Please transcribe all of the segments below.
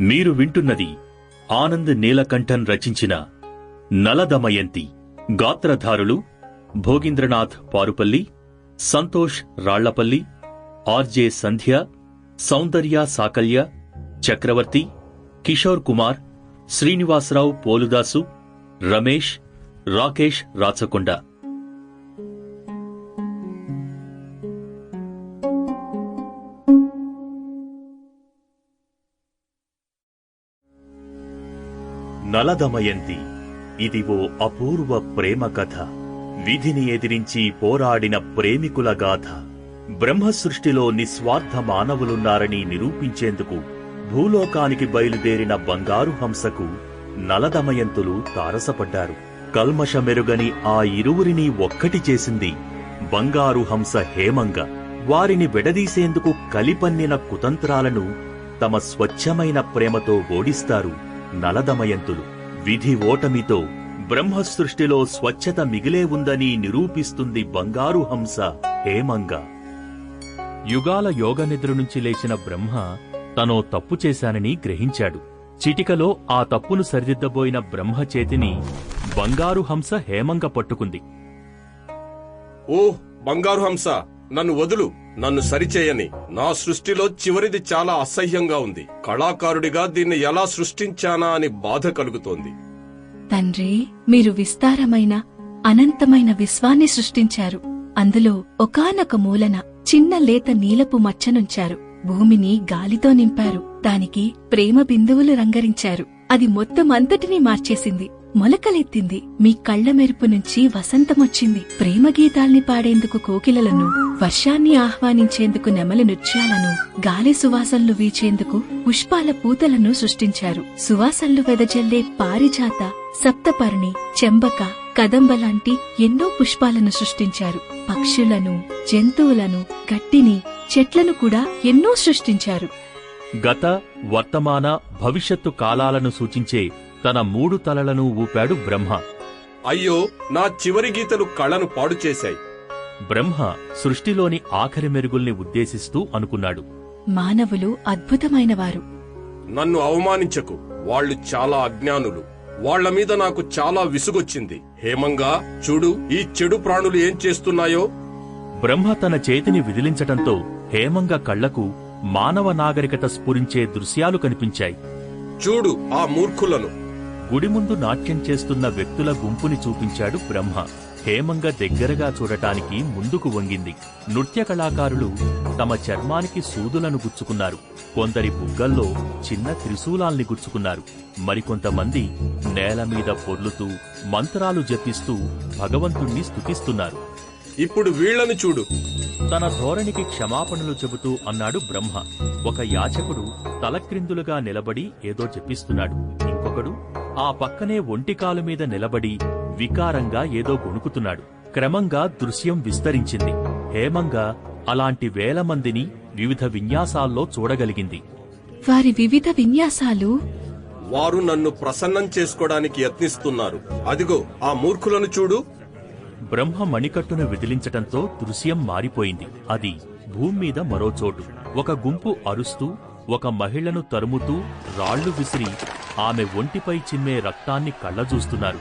మీరు వింటున్నది ఆనంద్ నీలకంఠన్ రచించిన నలదమయంతి. గాత్రధారులు భోగీంద్రనాథ్ పారుపల్లి సంతోష్ రాళ్ళపల్లి ఆర్జే సంధ్య సౌందర్య సాకల్య చక్రవర్తి కిషోర్ కుమార్ శ్రీనివాసరావు పోలుదాసు రమేష్ రాకేష్ రాచకొండ. నలదమయంతి. ఇది ఓ అపూర్వ ప్రేమ కథ. విధిని ఎదిరించి పోరాడిన ప్రేమికుల గాథ. బ్రహ్మ సృష్టిలో నిస్వార్థ మానవులున్నారని నిరూపించేందుకు భూలోకానికి బయలుదేరిన బంగారు హంసకు నలదమయంతులు తారసపడ్డారు. కల్మషమెరుగని ఆ ఇరువురిని ఒక్కటి చేసింది బంగారు హంస హేమంగ. వారిని విడదీసేందుకు కలిపన్నిన కుతంత్రాలను తమ స్వచ్ఛమైన ప్రేమతో ఓడిస్తారు. నలదమయంతులు. విధి ఓటమితో బ్రహ్మ సృష్టిలో స్వచ్ఛత మిగిలే ఉందని నిరూపిస్తుంది బంగారు హంస హేమంగ. యుగాల యోగ నిద్ర నుంచి లేచిన బ్రహ్మ తనో తప్పు చేశానని గ్రహించాడు. చిటికలో ఆ తప్పును సరిదిద్దబోయిన బ్రహ్మ చేతిని బంగారు హంస హేమంగ పట్టుకుంది. ఓ బంగారు హంస నన్ను వదులు. నన్ను సరిచేయని. నా సృష్టిలో చివరిది చాలా అసహ్యంగా ఉంది. కళాకారుడిగా దీన్ని ఎలా సృష్టించానా అని బాధ కలుగుతోంది. తండ్రి మీరు విస్తారమైన అనంతమైన విశ్వాన్ని సృష్టించారు. అందులో ఒకానొక మూలన చిన్న లేత నీలపు మచ్చనుంచారు. భూమిని గాలితో నింపారు. దానికి ప్రేమ బిందువులు రంగరించారు. అది మొత్తం అంతటినీ మార్చేసింది. మొలకలెత్తింది. మీ కళ్ళ మెరుపు నుంచి వసంతమొచ్చింది. ప్రేమ గీతాల్ని పాడేందుకు కోకిలలను వర్షాన్ని ఆహ్వానించేందుకు నెమలి నృత్యాలను గాలి సువాసనలు వీచేందుకు పుష్పాల పూతలను సృష్టించారు. సువాసనలు వెదజల్లే పారిజాత సప్తపర్ణి చెంబక కదంబ లాంటి ఎన్నో పుష్పాలను సృష్టించారు. పక్షులను జంతువులను గట్టిని చెట్లను కూడా ఎన్నో సృష్టించారు. గత వర్తమాన భవిష్యత్తు కాలాలను సూచించే తన మూడు తలలను ఊపాడు బ్రహ్మ. అయ్యో నా చివరి గీతలు కళను పాడు చేశాయి. బ్రహ్మ సృష్టిలోని ఆఖరి మెరుగుల్ని ఉద్దేశిస్తూ అనుకున్నాడు. మానవులు అద్భుతమైనవారు. నన్ను అవమానించకు వాళ్ళు చాలా అజ్ఞానులు. వాళ్ళ మీద నాకు చాలా విసుగొచ్చింది. హేమంగా చూడు ఈ చెడు ప్రాణులు ఏం చేస్తున్నాయో? బ్రహ్మ తన చేతిని విదిలించటంతో హేమంగ కళ్ళకు మానవ నాగరికత స్ఫురించే దృశ్యాలు కనిపించాయి. చూడు ఆ మూర్ఖులను. గుడి ముందు నాట్యం చేస్తున్న వ్యక్తుల గుంపుని చూపించాడు బ్రహ్మ. హేమంగ దగ్గరగా చూడటానికి ముందుకు వంగింది. నృత్య కళాకారులు తమ చర్మానికి సూదులను గుచ్చుకున్నారు. కొందరి బుగ్గల్లో చిన్న త్రిశూలాల్ని గుచ్చుకున్నారు. మరికొంతమంది నేల మీద పొర్లుతూ మంత్రాలు జపిస్తూ భగవంతుణ్ణి స్తుతిస్తున్నారు. ఇప్పుడు వీళ్ళను చూడు. తన ధోరణికి క్షమాపణలు చెబుతూ అన్నాడు బ్రహ్మ. ఒక యాచకుడు తలక్రిందులుగా నిలబడి ఏదో జపిస్తున్నాడు. ఇంకొకడు ఆ పక్కనే ఒంటికాలు మీద నిలబడి వికారంగా ఏదో గొణుకుతున్నాడు. క్రమంగా దృశ్యం విస్తరించింది. హేమంగా అలాంటి వేల మందిని వివిధ విన్యాసాల్లో చూడగలిగింది. వారి వివిధ విన్యాసాలు? వారు నన్ను ప్రసన్నం చేసుకోవడానికి యత్నిస్తున్నారు. అదిగో ఆ మూర్ఖులను చూడు. బ్రహ్మ మణికట్టును విదిలించటంతో దృశ్యం మారిపోయింది. అది భూమి మీద మరో చోటు. ఒక గుంపు అరుస్తూ ఒక మహిళను తరుముతూ రాళ్ళు విసిరి ఆమె ఒంటిపై చిమ్మే రక్తాన్ని కళ్ళజూస్తున్నారు.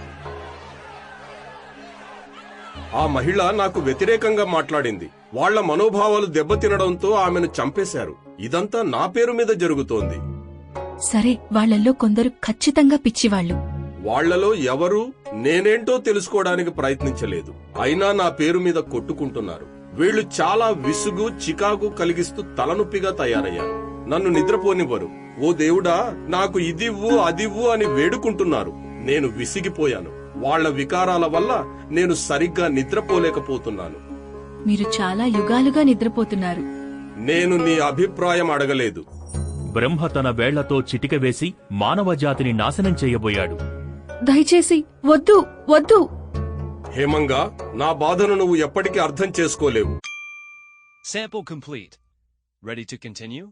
ఆ మహిళ నాకు వ్యతిరేకంగా మాట్లాడింది. వాళ్ళ మనోభావాలు దెబ్బతినడంతో ఆమెను చంపేశారు. ఇదంతా నా పేరు మీద జరుగుతోంది. సరే వాళ్ళల్లో కొందరు ఖచ్చితంగా పిచ్చివాళ్ళు వాళ్ళలో ఎవరు నేనేంటో తెలుసుకోవడానికి ప్రయత్నించలేదు. అయినా నా పేరు మీద కొట్టుకుంటున్నారు. వీళ్ళు చాలా విసుగు చికాకు కలిగిస్తూ తలనొప్పిగా తయారయ్యారు. నన్ను నిద్రపోనివ్వరు. ఓ దేవుడా నాకు ఇదివ్వు అదివ్వు అని వేడుకుంటున్నారు. నేను విసిగిపోయాను. వాళ్ళ వికారాల వల్ల నేను సరిగ్గా నిద్రపోలేకపోతున్నాను. మీరు చాలా యుగాలుగా నిద్రపోతున్నారు. నేను నీ అభిప్రాయం అడగలేదు. బ్రహ్మ తన వేళ్ళతో చిటిక వేసి మానవ జాతిని నాశనం చేయబోయాడు. దయచేసి వద్దు వద్దు. హేమంగా నా బాధను నువ్వు ఎప్పటికీ అర్థం చేసుకోలేవు. Sample complete. Ready to continue?